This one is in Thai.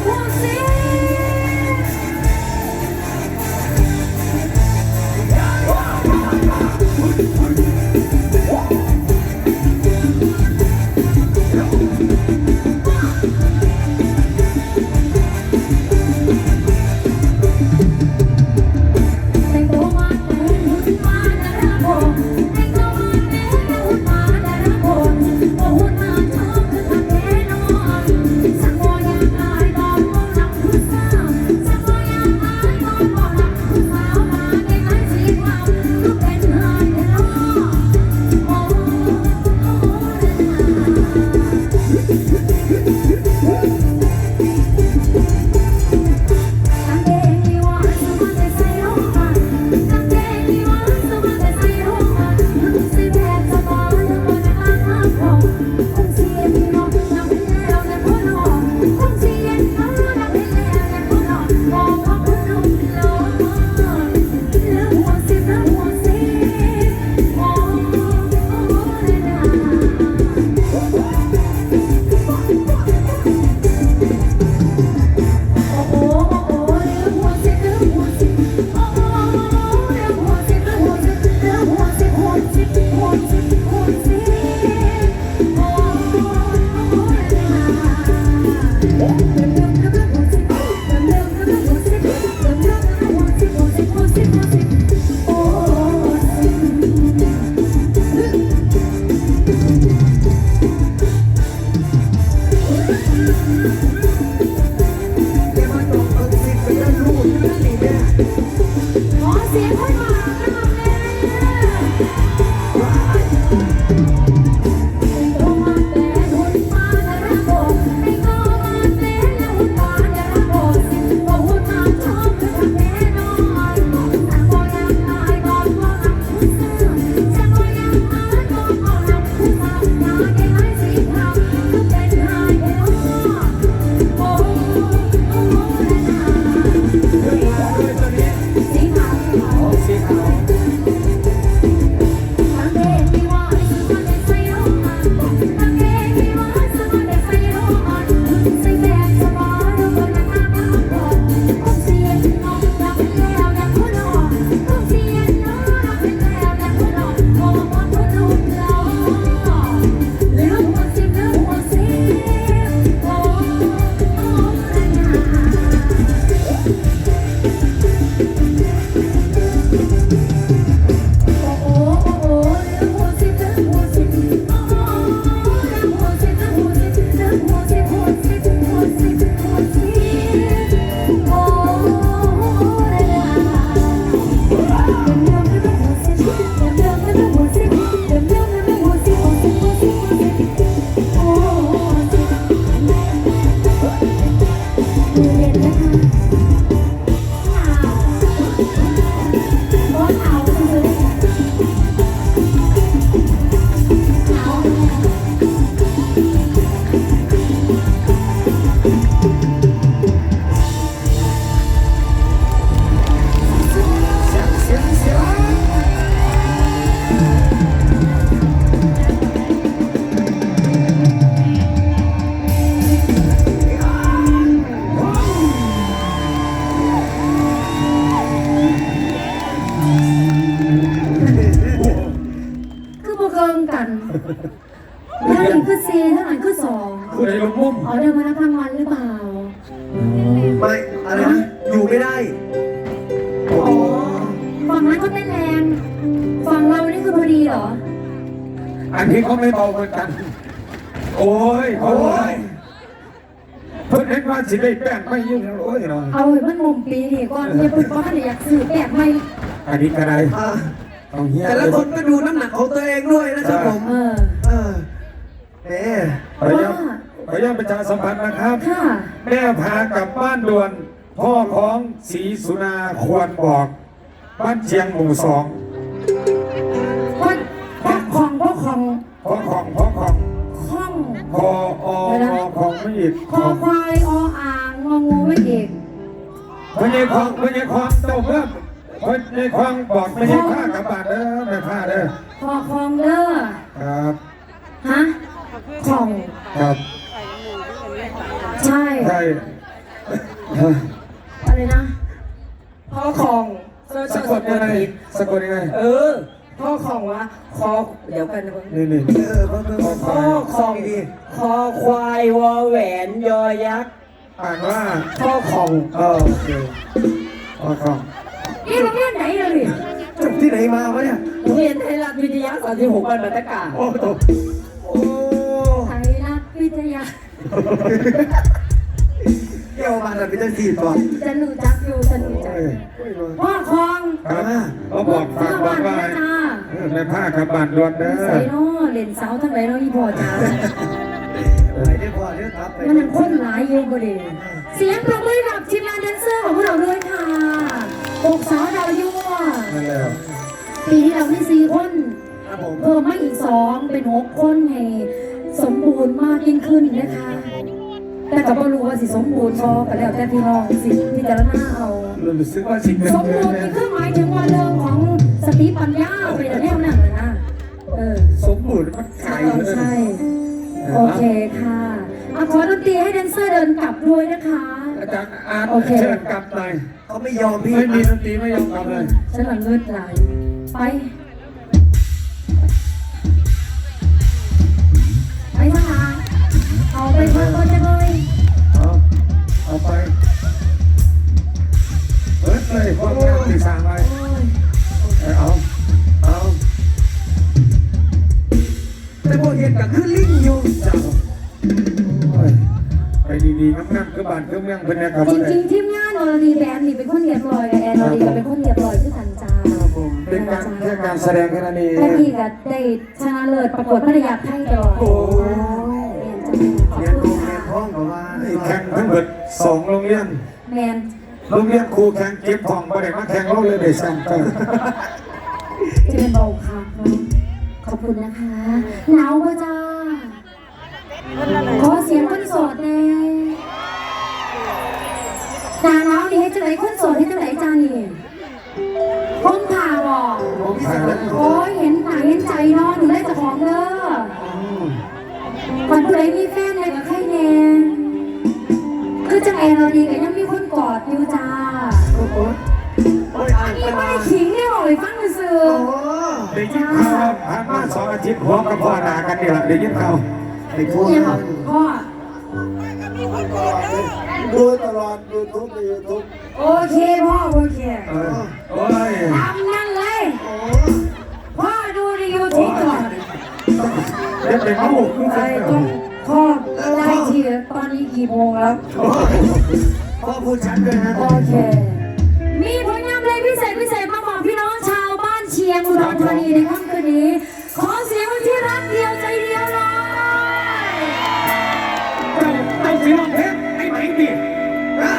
você. ขอเสียงคนหมานคะ กันท่านหนึ่งคือซีท่าหนึ่งคือสองคุณไอ้ลงมุ่มอ๋อเดินมารับรางวัลหรือเปล่า ไม่อะไรนะอยู่ไม่ได้ฝั่งนั้นก็เต้นแรงฝั่งเรานี่คือพอดีเหรอ อันนี้เขาไม่เบาเหมือนกัน โอ้ยโอ้ยเพิ่นเห็นว่าสิได้แป้งไม่ยุ่งแล้วโอ้ยเนาะเอาเห้มันมุมปีนี่ก่อนอย่าพิ่ก้อนอยากซื้อแป้งไม่อันนี้ก็ได้ อ่องเฮียแต่ละคนก็ดูน้ำหนักเอาตัว ประชาสัมพันธ์นะครับแม่พากับบ้านด่วน พ่อของศรีสุนาควรบอก บ้านเชียงหมู่สองพ่อของพ่อของพ่อของพ่อของข้องคออของไม่หยิกคอควายออ่างงองูไม่หยิกไม่ใช่ของไม่ใช่ของเจ้าเพิ่มไม่ใช่ของบอกไม่ใช่ข้ากับบาดเด้อไม่ข้าเด้อ พอคองเด้อ ค ออเพิ่มเพิ่มพ่อของดีคอควายวอแหวนยอยักษ์อ่านว่าพ่อของเออโอเคพ่อของนี่โรงเรียนไหนเลยจบที่ไหนมาวะเนี่ยโรงเรียนไทยรัฐวิทยา36บ้านบัตตะกาโอ้โหโอ้ไทยรัฐวิทยา เกี่ยวมาแต่พิจารณาตัวฉันรู้จักอยู่ฉันรู้จักเอ้ยพ่อคลองครับเขาบอกฝากบอกว่าจ้าเออในผ้ากับบานดวนเด้อใส่น้อ เล่นเสาทั้งไหนน้ออีพ่อจ้าไปได้พอเดี๋ยวทับไปมันยังคนหลายอยู่บ่เด้เสียงปรบมือกับทีมงานแดนเซอร์ของพวกเราด้วยค่ะปกสาวดาวยั่วนั่นแหละปีที่เรามีสี่คนครับผมเพิ่มมาอีกสองเป็นหกคนให้สมบูรณ์มากยิ่งขึ้นนะคะ แต่ก็บ่รู้ว่าสิสมบูรณ์พอก็แล้วแต่พี่น้องสิพิจารณาเอารู้สึกว่าสิ่งหนึ่งสมบูรณ์นี่คือหมายถึงว่าเรื่องของสติปัญญาไปแต่แนวนั้นเลยนะเออ สมบูรณ์มันไกลใช่เลยใช่ โอเคค่ะอะขอดนตรีให้แดนเซอร์เดินกลับด้วยนะคะ อาจารย์อาร์ตโอเค เชิญกลับเลยเขาไม่ยอมพี่ไม่มีดนตรีไม่ยอมกลับเลย ฉันหลังเงืดไหลไปไป ดีๆน้ำๆคือบานคือเมืองเป็นแนวกับจอะไรริงๆทีมงานอรดีแบนด์นี่เป็นคนเรียบร้อยกับแอนอรดีก็เป็นคนเรียบร้อยที่ทันจ้าเป็นการแค่การแสดงแค่นั้นเองแค่นี้ก็ได้ชนะเลิศประกวดภรรยาไทยตลอดโอ้ยขอบเรียนคุโรณงเรียค่ะนห้องกับว่านี่แข่งทั้งหมดสองโรงเรียนแมนโรงเรียนครูแข่งเก็บทองบ่ได้มาแข่งโรงเรียนเด็กแซมเตอร์จะเป็นเบาค่ะเนาะขอบคุณนะคะหนาวปะจ้า ขอเสียงคนโสดแน่หนาหนาวนี่ให้จังไหนคนโสดให้จังไหนจ้านี่ผมผ่าบอกผมพี่สาวแล้วโอ้ยเห็นหนาเห็นใจเนาะหนูได้เจะของเด้อก่อนผู้ใดมีแฟนเลยกับใครแน่คือจังไอเราดีกันยังมีคนกอดอยู่จ้าโอ้โหโอ้ยอ่านนี่ตไม่ลาได้ดขิงได้บอกเลยฟังซื่อโอ้ได้ยินข่าวผ่านมาสองอาทิตย์หัวกับพ่อหนากันนี่แหละได้ยินข่าว ไอ้พวกเนี่ยนั้พ่อ ดูตลอดยูทูบในยูทูบโอเคพ่อโอเคเออโอ้ยตามนั่นเลย พ่อดูในยูทูบก่อนเดี๋ยวไปเมาคือไอ้ต้องพ่อได้ทีตอนนี้กี่โมงแล้ว พ่อพูดชัดด้วยนะโอเค มีผลงานเพลงพิเศษพิเศษมาบอกพี่น้องชาวบ้านเชียงอุดรธานีในค่ำ